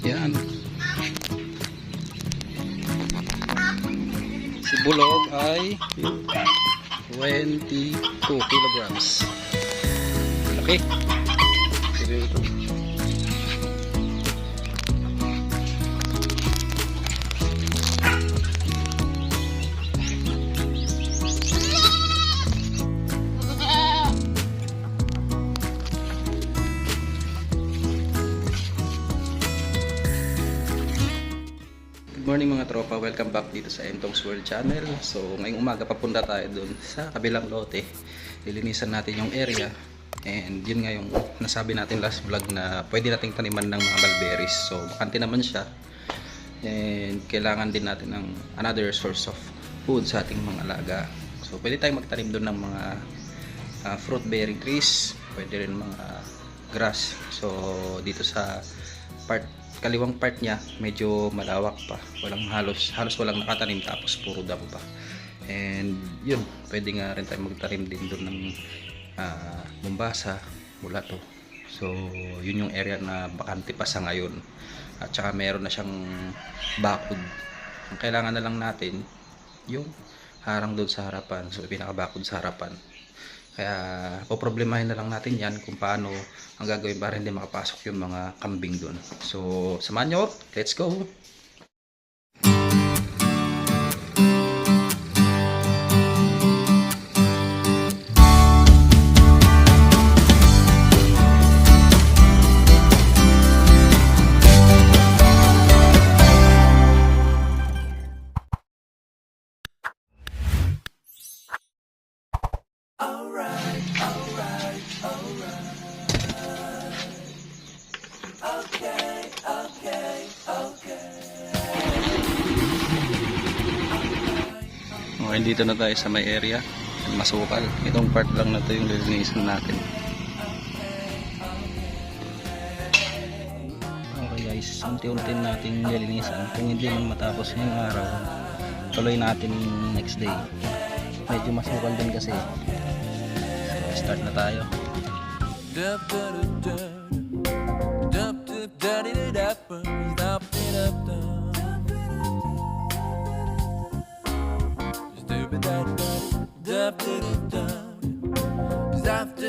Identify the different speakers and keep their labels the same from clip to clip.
Speaker 1: Yan. Si Bulog ay 22 kilograms. Sige morning mga tropa, welcome back dito sa Entong's World Channel. So ngayong umaga papunta tayo dun sa kabilang lote. Lilinisan natin yung area. And yun nga yung nasabi natin last vlog na pwede nating taniman ng mga mulberries. So bakante naman siya. And kailangan din natin ng another source of food sa ating mga alaga. So pwede tayong magtanim dun ng mga ah, fruit bearing trees. Pwede rin mga grass. So dito sa part kaliwang part niya medyo malawak pa. Walang halos halos walang nakatanim tapos puro damo pa. And yun pwede nga rin tayo magtanim din doon ng ah, Mombasa mula to so yun yung area na bakante pa sa ngayon. At saka meron na siyang bakod. Ang kailangan na lang natin yung harang doon sa harapan. So pinakabakod sa harapan kaya poproblemahin na lang natin yan kung paano ang gagawin para hindi makapasok yung mga kambing doon. So, samahan nyo. Let's go! Okay, dito na tayo sa may area. Masukal. Itong part lang na to yung lilinisan natin. Okay guys, unti-unti natin lilinisan. Kung hindi man matapos ngayong araw, tuloy natin next day. Medyo masukal din kasi. So, start na tayo.
Speaker 2: Dup, dup, dup, dup. Dup, dup, da-di-di-dup, dup, di-dup,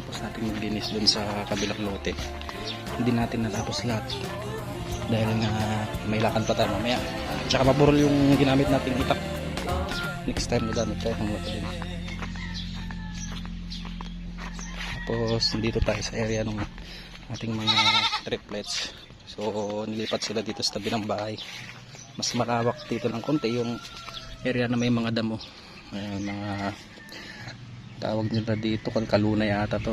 Speaker 1: Kakatapos natin maglinis dun sa kabilang lote. Hindi natin natapos lahat. Dahil nga may lakad pa tayo mamaya. Tsaka maburol yung ginamit nating itak. Next time nagamit tayo ng lote din. Tapos dito tayo sa area ng ating mga triplets. So nilipat sila dito sa tabi ng bahay. Mas malawak dito ng konti yung area na may mga damo. Ayan, mga tawag nila dito kalkaluna yata to.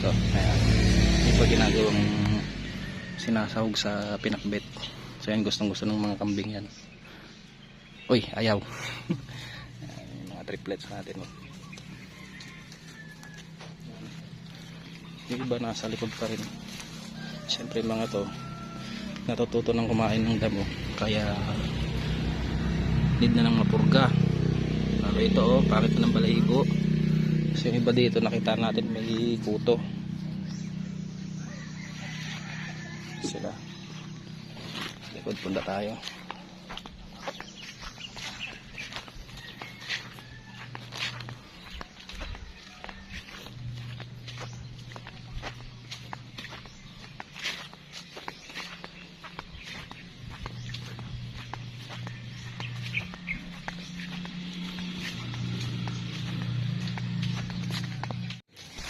Speaker 1: Ito ayan. Pa ginagawang sinasahog sa pinakbet so yan gustong gusto ng mga kambing yan. Uy ayaw. Ayan, mga triplets natin. Oh. yung iba nasa likod pa rin. Syempre mga to natututo ng kumain ng damo. Kaya need na ng mapurga. Pero ito oh. Pangit na ng balahibo kasi yung iba dito nakita natin may kuto. Sila. Likod punta tayo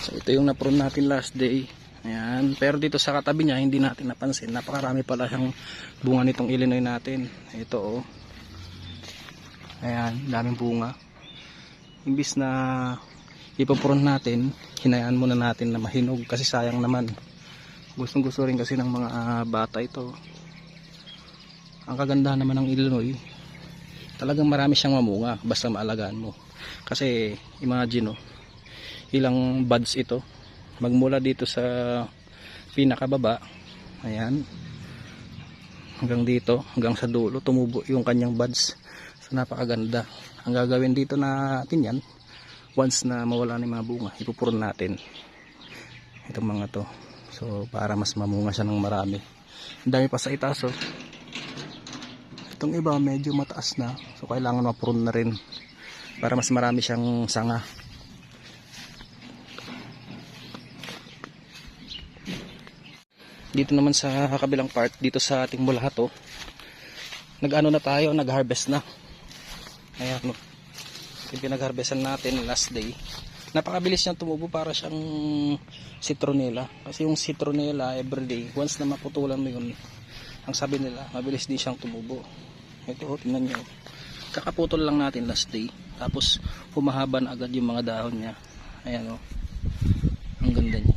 Speaker 1: So ito yung na-prune natin last day. Ayan. Pero dito sa katabi niya, hindi natin napansin. Napakarami pala siyang bunga nitong Illinois natin. Ito oh. Ayan, daming bunga. Imbis na ipoprune natin, hinayaan muna natin na mahinog kasi sayang naman. Gustong gusto rin kasi ng mga ah, bata ito. Ang kagandahan naman ng Illinois, talagang marami siyang mamunga basta maalagaan mo. Kasi imagine oh, ilang buds ito. Magmula dito sa pinakababa. Ayan. Hanggang dito hanggang sa dulo tumubo yung kanyang buds so napakaganda. Ang gagawin dito natin yan once na mawala na yung mga bunga ipupurun natin itong mga to. So para mas mamunga siya ng marami. Ang dami pa sa itaas oh. itong iba medyo mataas na. So kailangan mapurun na rin para mas marami siyang sanga dito naman sa kabilang part dito sa ating mulato nag-ano na tayo nag-harvest na. Ayan no. Yung pinag-harvestan natin last day napakabilis niyang tumubo para siyang citronella. Kasi yung citronella everyday once na maputulan mo yun ang sabi nila mabilis din siyang tumubo. Ito oh, tingnan nyo kakaputol lang natin last day tapos humahaba na agad yung mga dahon niya. Ayan o ang ganda niya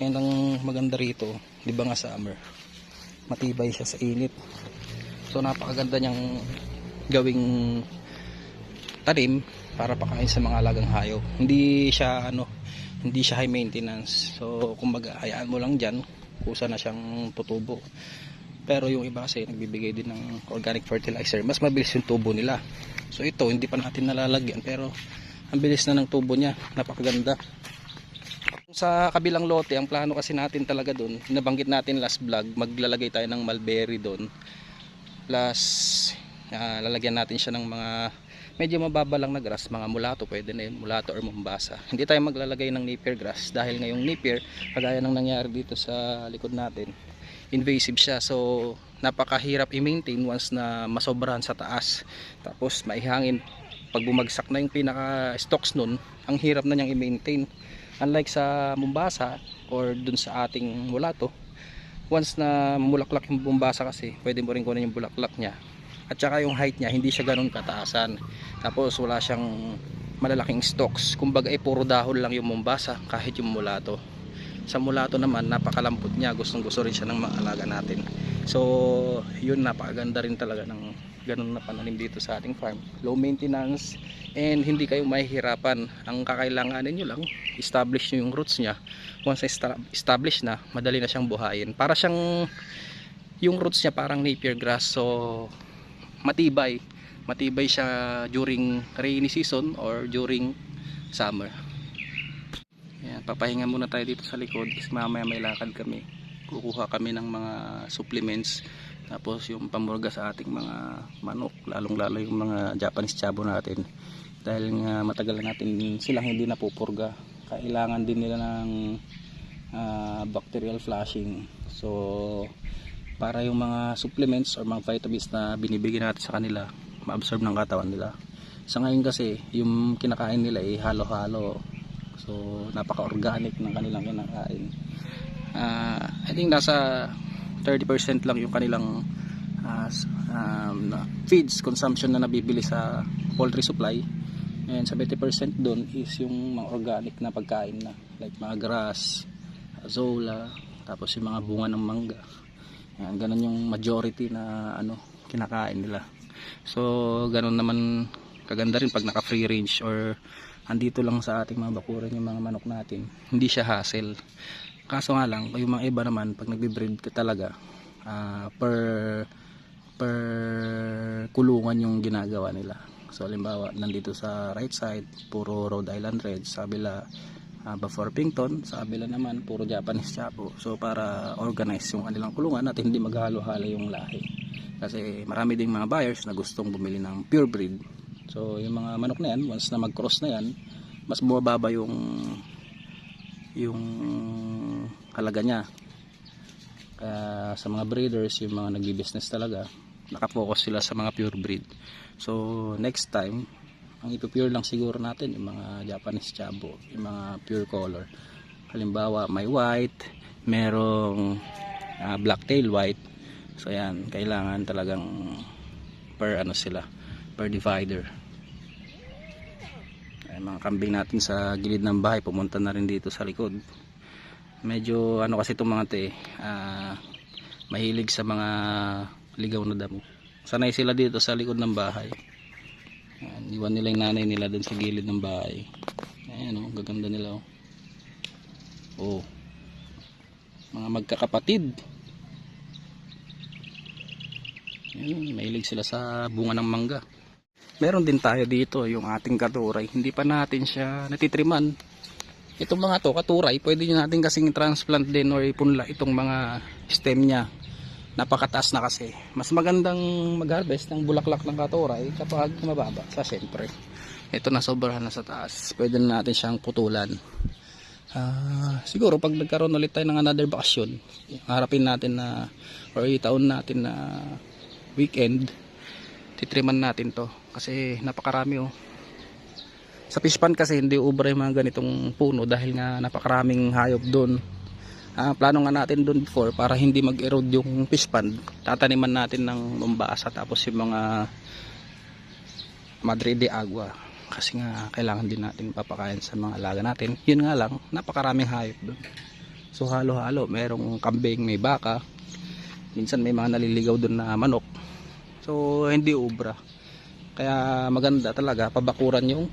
Speaker 1: yan ang maganda rito, di ba nga summer? Matibay siya sa init. So napakaganda niyang gawing tanim para pakain sa mga alagang hayop. Hindi siya ano, hindi siya high maintenance. So kumbaga hayaan mo lang diyan, kusa na siyang tutubo. Pero yung iba kasi nagbibigay din ng organic fertilizer, mas mabilis yung tubo nila. So ito hindi pa natin nalalagyan pero ang bilis na ng tubo niya, napakaganda sa kabilang lote, ang plano kasi natin talaga doon, nabanggit natin last vlog, maglalagay tayo ng mulberry doon. Plus, ah, lalagyan natin siya ng mga medyo mababa lang na grass, mga mulato, pwede na yun, mulato or mombasa. Hindi tayo maglalagay ng napier grass dahil ngayong napier, kagaya ng nangyari dito sa likod natin, invasive siya. So, napakahirap i-maintain once na masobrahan sa taas. Tapos, maihangin. Pag bumagsak na yung pinaka stocks nun, ang hirap na niyang i-maintain unlike sa Mombasa or dun sa ating mulato once na mulaklak yung Mombasa kasi pwede mo rin kunin yung bulaklak niya. At saka yung height niya hindi siya ganun kataasan. Tapos wala siyang malalaking stalks kumbaga ay puro dahon lang yung Mombasa kahit yung mulato. Sa mulato naman napakalambot niya. Gustong gusto rin siya ng mga alaga natin. So yun napakaganda rin talaga ng ganun na pananim dito sa ating farm. Low maintenance and hindi kayo mahihirapan. Ang kakailanganin nyo lang establish nyo yung roots nya once esta- establish na madali na siyang buhayin. Para siyang yung roots niya parang napier grass. So matibay. Matibay siya during rainy season or during summer. Ayan, papahinga muna tayo dito sa likod kasi mamaya may lakad kami. Kukuha kami ng mga supplements tapos yung pamurga sa ating mga manok lalong lalo yung mga Japanese chabo natin. Dahil nga matagal na natin silang hindi napupurga kailangan din nila ng ah, bacterial flushing. So para yung mga supplements or mga vitamins na binibigyan natin sa kanila ma-absorb ng katawan nila. Sa ngayon kasi yung kinakain nila ay halo-halo. So napaka-organic ng kanilang kinakain. Ah, I think nasa 30% lang yung kanilang s- um, feeds consumption na nabibili sa poultry supply and 70% doon is yung mga organic na pagkain na like mga grass, azola, tapos yung mga bunga ng mangga. Yan, ganun yung majority na ano kinakain nila. So, ganun naman kaganda rin pag naka free range or andito lang sa ating mga bakuran yung mga manok natin. Hindi siya hassle. Kaso nga lang, yung mga iba naman pag nagbe-breed ka talaga ah, per per kulungan yung ginagawa nila. So halimbawa, nandito sa right side, puro Rhode Island Red, sa kabila uh, Orpington, sa kabila naman puro Japanese Chapo. So para organize yung kanilang kulungan at hindi maghalo-halo yung lahi. Kasi marami ding mga buyers na gustong bumili ng pure breed. So yung mga manok na yan, once na mag-cross na yan, mas bumababa yung yung halaga niya. Kaya sa mga breeders, yung mga nagbi-business talaga, nakafocus sila sa mga pure breed. So next time, ang ipipure lang siguro natin yung mga Japanese chabo yung mga pure color halimbawa may white merong ah, black tail white so yan kailangan talagang per ano sila per divider ay mga kambing natin sa gilid ng bahay pumunta na rin dito sa likod medyo ano kasi itong mga to eh ah, mahilig sa mga ligaw na damo. Sanay sila dito sa likod ng bahay. Ayan, iwan nila yung nanay nila dun sa gilid ng bahay. Ayan o gaganda nila o oh. mga magkakapatid. Ayan, mahilig sila sa bunga ng mangga. Meron din tayo dito yung ating katuray. Hindi pa natin siya natitriman itong mga to katuray pwede nyo natin kasing transplant din or ipunla itong mga stem nya napakataas na kasi. Mas magandang mag-harvest ng bulaklak ng katuray kapag mababa sa siyempre ito na sobrahan na sa taas. Pwede na natin siyang putulan. Ah, siguro pag nagkaroon ulit tayo ng another bakasyon harapin natin na or itaon natin na weekend titriman natin to. Kasi napakarami oh sa fish pond kasi hindi ubra yung mga ganitong puno dahil nga napakaraming hayop doon Ah, plano nga natin doon before para hindi mag-erode yung fish pond. Tataniman natin ng lumbasa tapos yung mga madre de agua. Kasi nga kailangan din natin papakain sa mga alaga natin. Yun nga lang napakaraming hayop doon so halo halo merong kambing may baka. Minsan may mga naliligaw doon na manok. So hindi ubra. Kaya maganda talaga pabakuran yung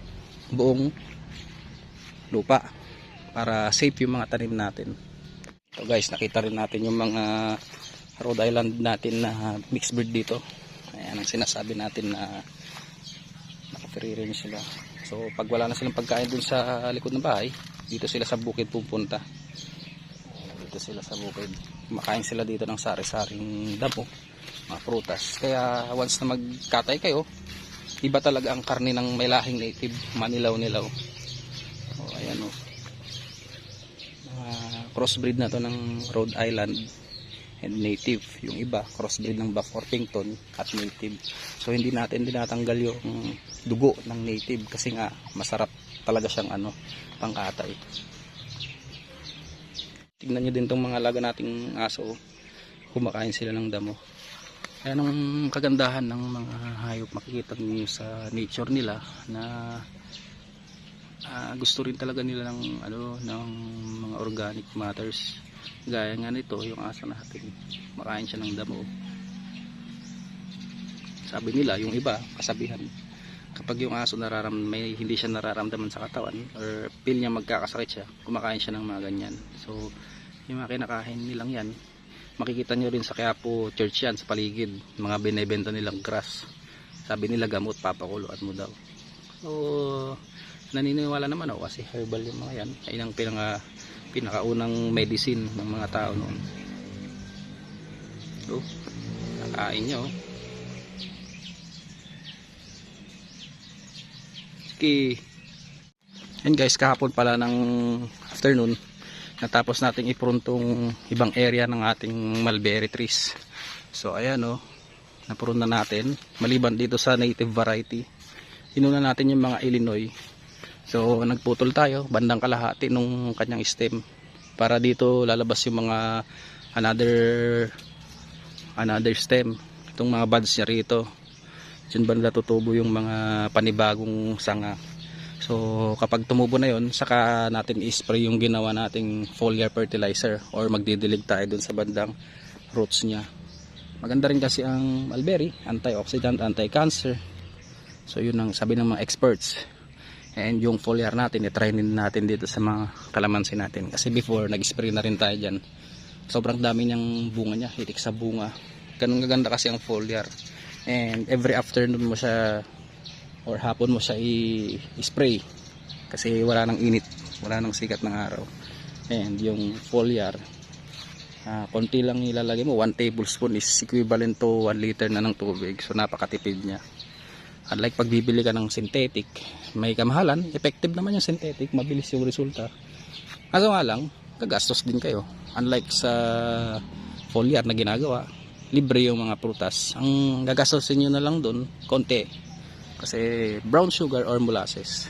Speaker 1: buong lupa para safe yung mga tanim natin. So guys nakita rin natin yung mga Rhode Island natin na mixed breed dito. Ayan ang sinasabi natin na nakafree rin sila. So pag wala na silang pagkain dun sa likod ng bahay dito sila sa bukid pupunta. Dito sila sa bukid. Kumakain sila dito ng sari-saring damo mga prutas. Kaya once na magkatay kayo iba talaga ang karne ng may lahing native manilaw-nilaw. O ayan o mga crossbreed na to ng Rhode Island and native. Yung iba crossbreed ng Buff Orpington at native. So hindi natin dinatanggal yung dugo ng native kasi nga masarap talaga siyang ano pangkatay. Tignan nyo din tong mga alaga nating aso oh. kumakain sila ng damo Ayan ang kagandahan ng mga hayop makikita niyo sa nature nila na ah, gusto rin talaga nila ng ano ng mga organic matters. Gaya nga nito yung aso natin makain siya ng damo. Sabi nila yung iba kasabihan kapag yung aso nararam may hindi siya nararamdaman sa katawan or feel niya magkakasakit siya kumakain siya ng mga ganyan. So yung mga kinakain nilang yan makikita nyo rin sa Quiapo Church yan sa paligid mga binebenta nilang grass. Sabi nila gamot papakuluan mo daw so naniniwala naman ako kasi herbal yung mga yan. Ay ang pinaka, pinakaunang medicine ng mga tao noon. So nakain nyo. Okay yan guys kahapon pala ng afternoon natapos nating iprontong ibang area ng ating mulberry trees. So ayan o napurun na natin. Maliban dito sa native variety. Inuna natin yung mga Illinois. So nagputol tayo. Bandang kalahati nung kanyang stem. Para dito lalabas yung mga another another stem. Itong mga buds niya rito. Dyan ba natutubo yung mga panibagong sanga So kapag tumubo na yon, saka natin i-spray yung ginawa nating foliar fertilizer or magdidilig tayo dun sa bandang roots niya. Maganda rin kasi ang mulberry, antioxidant, anti-cancer. So yun ang sabi ng mga experts. And yung foliar natin, i-try natin dito sa mga kalamansi natin. Kasi before, nag-spray na rin tayo dyan. Sobrang dami niyang bunga niya, hitik sa bunga. Ganun gaganda kasi ang foliar. And every afternoon mo siya or hapon mo siya i-spray kasi wala nang init. Wala nang sikat ng araw. And yung foliar ah, konti lang ilalagay mo. 1 tablespoon is equivalent to 1 liter na ng tubig. So napakatipid niya. Unlike pag bibili ka ng synthetic may kamahalan effective naman yung synthetic. Mabilis yung resulta. Kaso nga lang gagastos din kayo. Unlike sa foliar na ginagawa libre yung mga prutas. Ang gagastosin nyo na lang doon konti Kasi brown sugar or molasses.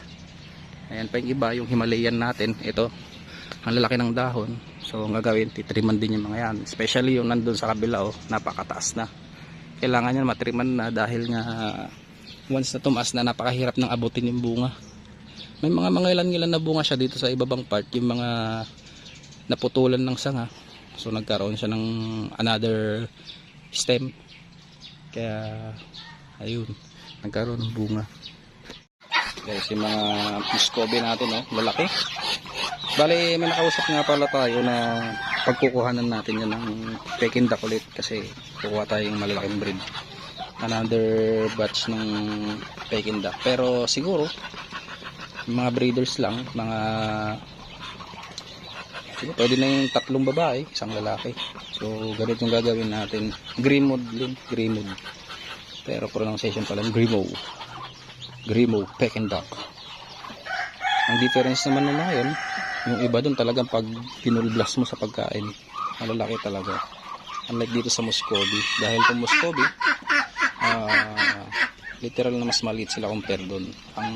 Speaker 1: Ayan pa yung iba, yung Himalayan natin. Ito, ang lalaki ng dahon. So, ang gagawin, titriman din yung mga yan. Especially yung nandun sa kabila, oh, napakataas na. Kailangan yan matriman na dahil nga once na tumaas na napakahirap ng abutin yung bunga. May mga mga ilan-ilan na bunga siya dito sa ibabang part, yung mga naputulan ng sanga. So, nagkaroon siya ng another stem. Kaya, ayun, nagkaroon ng bunga. Guys, yung mga muscovy natin, oh, lalaki. Bali, may nakausap nga pala tayo na pagkukuhanan natin yan ng Peking duck ulit kasi kukuha tayong malalaking breed. Another batch ng Peking duck. Pero siguro, mga breeders lang, mga siguro pwede na yung tatlong babae, isang lalaki. So, ganito yung gagawin natin. Greenwood din, Greenwood. Pero pronunciation pala, Grimo. Grimo, Peking duck. Ang difference naman ng mga yun, yung iba doon talagang pag pinulblas mo sa pagkain, malalaki talaga. Unlike dito sa Muscovy. Dahil kung Muscovy, ah, literal na mas maliit sila compare doon. Ang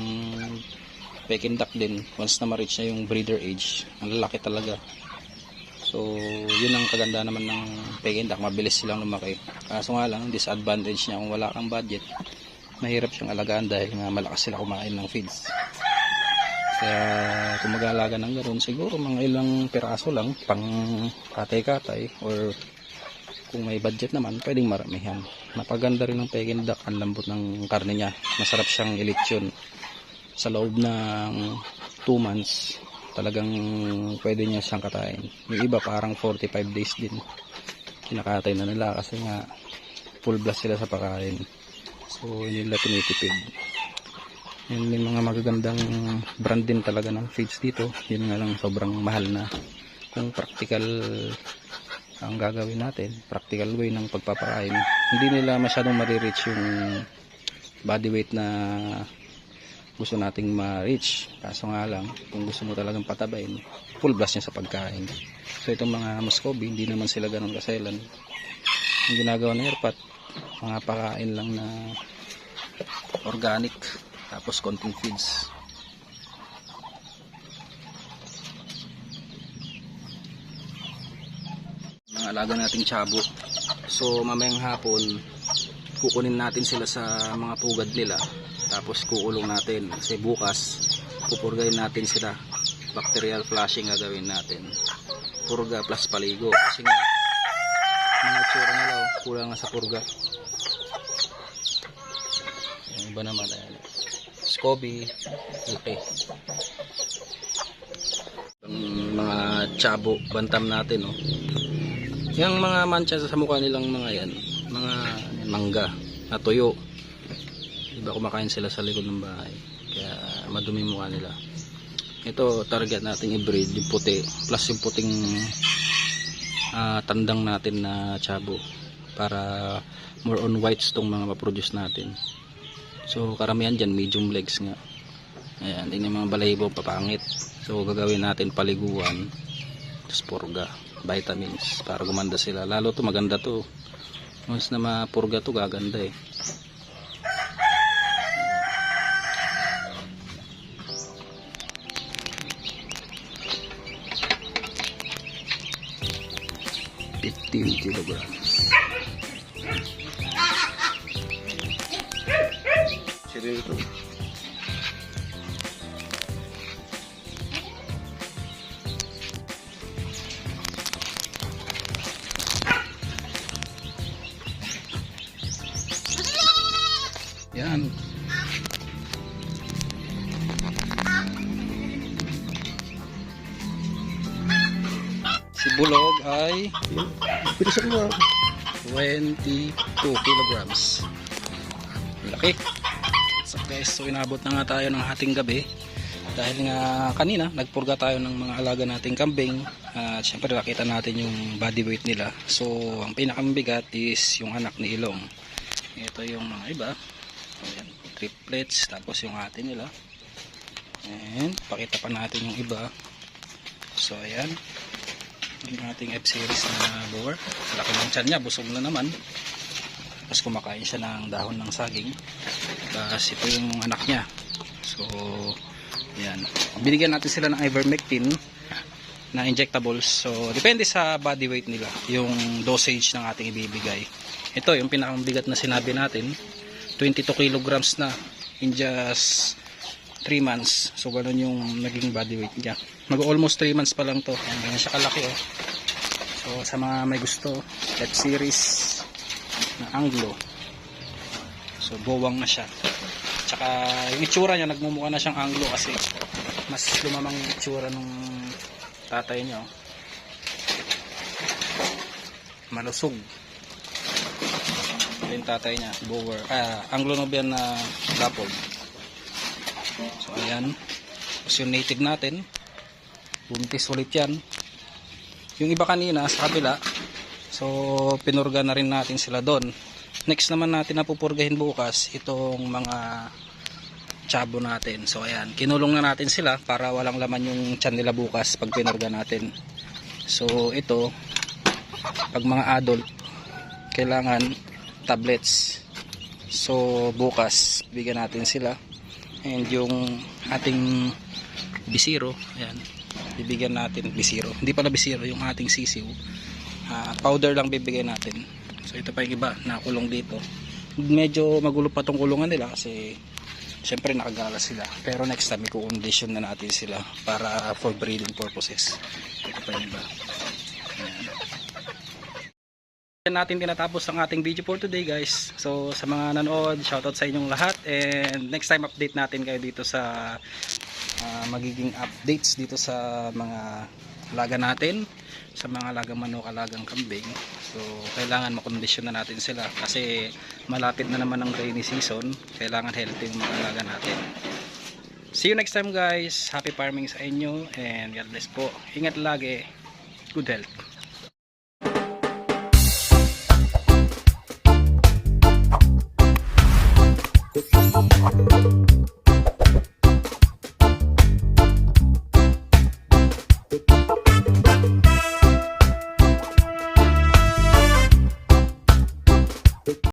Speaker 1: Peking duck din, once na ma-reach na yung breeder age, ang lalaki talaga. So, yun ang kaganda naman ng Peking duck, mabilis silang lumaki. Kaso nga lang, disadvantage niya kung wala kang budget, mahirap siyang alagaan dahil nga malakas sila kumain ng feeds. Kaya kung mag-aalaga ng gano'n, siguro mga ilang piraso lang, pang katay-katay, or kung may budget naman, pwedeng maramihan. Napaganda rin ng Peking duck, ang lambot ng karne niya. Masarap siyang ilitsyon. Sa loob ng 2 months, talagang pwede niya siyang katayin. Yung iba parang 45 days din. Kinakatay na nila kasi nga full blast sila sa pagkain. So, yun nila tinitipid. Yan may mga magagandang brand din talaga ng feeds dito. Yun nga lang sobrang mahal na. Kung practical ang gagawin natin, practical way ng pagpapakain, hindi nila masyadong marireach yung body weight na gusto nating ma-reach. Kaso nga lang, kung gusto mo talagang patabain, full blast niya sa pagkain. So itong mga Muscovy, hindi naman sila ganun kaselan. Ang ginagawa ng airpat, mga pakain lang na organic tapos konting feeds mga alaga nating chabo so mamayang hapon kukunin natin sila sa mga pugad nila. Tapos kuulong natin. Kasi bukas pupurgayin natin sila. Bacterial flushing gagawin natin. Purga plus paligo. Kasi nga mga tsura nila oh, kulang nga sa purga. Yung iba naman ayan. Scoby, laki. Ang mga chabo, bantam natin, oh. Yung mga mancha sa mukha nilang mga yan, mangga, na tuyo. Diba kumakain sila sa likod ng bahay. Kaya madumi mukha nila. Ito, target natin i-breed, yung puti. Plus yung puting ah, tandang natin na chabo. Para more on whites tong mga maproduce natin. So karamihan dyan medium legs nga. Ayan, din yung mga balahibo papangit. So gagawin natin paliguan. Tapos purga, vitamins para gumanda sila. Lalo to maganda to. Once na mapurga to gaganda eh. Fifteen kilograms. Seryoso. Yan. Bulog ay
Speaker 3: Bilisan mo.
Speaker 1: 22 kilograms. Laki. So guys, so inabot na nga tayo ng hating gabi. Dahil nga kanina, nagpurga tayo ng mga alaga nating kambing. At syempre nakita natin yung body weight nila. So, ang pinakamabigat is yung anak ni Ilong. Ito yung mga iba. Ayan, triplets. Tapos yung ate nila. And, pakita pa natin yung iba. So, ayan. Yung ating F-series na boar. Laki ng tiyan niya, busog na naman. Tapos kumakain siya ng dahon ng saging. Tapos ito yung anak niya. So, yan. Binigyan natin sila ng ivermectin na injectables. So, depende sa body weight nila, yung dosage ng ating ibibigay. Ito, yung pinakamabigat na sinabi natin, 22 kilograms na in just 3 months. So, ganun yung naging body weight niya. Mag-almost 3 months pa lang to. Ayan, ganyan siya kalaki, oh. So, sa mga may gusto, F series na Anglo. So, buwang na siya. Tsaka, yung itsura niya, nagmumukha na siyang Anglo kasi mas lumamang itsura nung tatay niya. oh. Malusog. Ito yung tatay niya, Bower. Ah, Anglo-Nubian na Dapol. So, ayan. Tapos yung native natin, buntis ulit yan. Yung iba kanina sa kabila, so pinurga na rin natin sila doon. Next naman natin na pupurgahin bukas itong mga tsabo natin. So ayan, kinulong na natin sila para walang laman yung tiyan nila bukas pag pinurga natin. So ito, pag mga adult, kailangan tablets. So bukas, bigyan natin sila. And yung ating bisiro, ayan, bibigyan natin bisiro. Hindi pala bisiro, yung ating sisiw. Ah, powder lang bibigyan natin. So ito pa yung iba, nakulong dito. Medyo magulo pa tong kulungan nila kasi syempre nakagala sila. Pero next time, i-condition na natin sila para for breeding purposes. Ito pa yung iba. Yan natin tinatapos ang ating video for today guys. So sa mga nanood, shoutout sa inyong lahat and next time update natin kayo dito sa ah, magiging updates dito sa mga laga natin sa mga lagang manok, alagang kambing. So kailangan makondisyon na natin sila kasi malapit na naman ang rainy season. Kailangan healthy yung mga alaga natin. See you next time guys. Happy farming sa inyo and God bless po. Ingat lagi. Good health.
Speaker 3: Thank